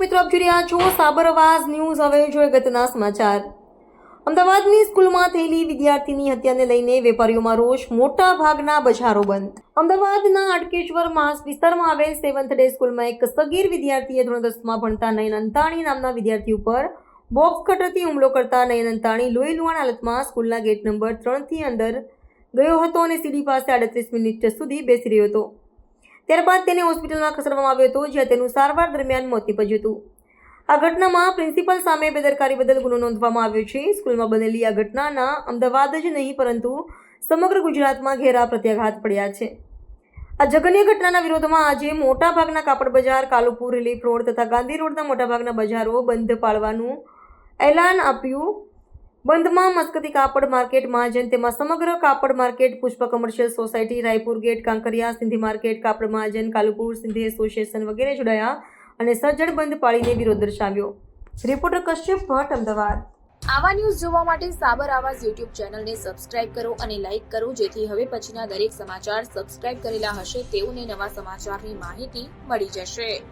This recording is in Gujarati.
મિત્રો આપ જોઈ રહ્યા છો સાબર ન્યૂઝ. હવે જોઈએ ગતના સમાચાર. અમદાવાદની સ્કૂલમાં થયેલી વિદ્યાર્થીની હત્યાને લઈને વેપારીઓમાં રોષ. મોટા ભાગના બજારો બંધ. અમદાવાદના અટકેશ્વર માસ વિસ્તારમાં આવેલ સેવન્થ ડે સ્કૂલમાં એક સગીર વિદ્યાર્થીએ ધોરણ દસમાં ભણતા નયન અંતાણી નામના વિદ્યાર્થી ઉપર બોક્સ કટરથી હુમલો કરતા નયન અંતાણી લોહી લુહાણ હાલતમાં સ્કૂલના ગેટ નંબર ત્રણથી અંદર ગયો હતો અને સીડી પાસે આડત્રીસ મિનિટ સુધી બેસી રહ્યો હતો. ત્યારબાદ તેને હોસ્પિટલમાં ખસેડવામાં આવ્યો હતો, જ્યાં તેનું સારવાર દરમિયાન મોત નીપજ્યું હતું. આ ઘટનામાં પ્રિન્સિપલ સામે બેદરકારી બદલ ગુનો નોંધવામાં આવ્યો છે. સ્કૂલમાં બનેલી આ ઘટનાના અમદાવાદ જ નહીં, પરંતુ સમગ્ર ગુજરાતમાં ઘેરા પ્રત્યાઘાત પડ્યા છે. આ જઘન્ય ઘટનાના વિરોધમાં આજે મોટાભાગના કાપડ બજાર, કાલુપુર, રિલીફ રોડ તથા ગાંધી રોડના મોટાભાગના બજારો બંધ પાડવાનું એલાન આપ્યું બંધમાં મસ્કતી કાપડ માર્કેટ મહાજન તેમાં સમગ્ર કાપડ market Pushp commercial society, Raipur gate, Kankaria, Sindhi market કાપડ મહાજન કાલુપુર, સિંધી એસોસિએશન વગેરે જોડાયા અને સજ્જડ બંધ પાળીને વિરોધ દર્શાવ્યો. રિપોર્ટર કશ્યપ ભટ્ટ, અમદાવાદ. આવા ન્યૂઝ જોવા માટે સાબર આવાજ યુટ્યુબ ચેનલને સબસ્ક્રાઇબ કરો અને લાઇક કરો, જેથી હવે પછીના દરેક સમાચાર સબસ્ક્રાઇબ કરેલા હશે તેઓને નવા સમાચારની માહિતી મળી જશે.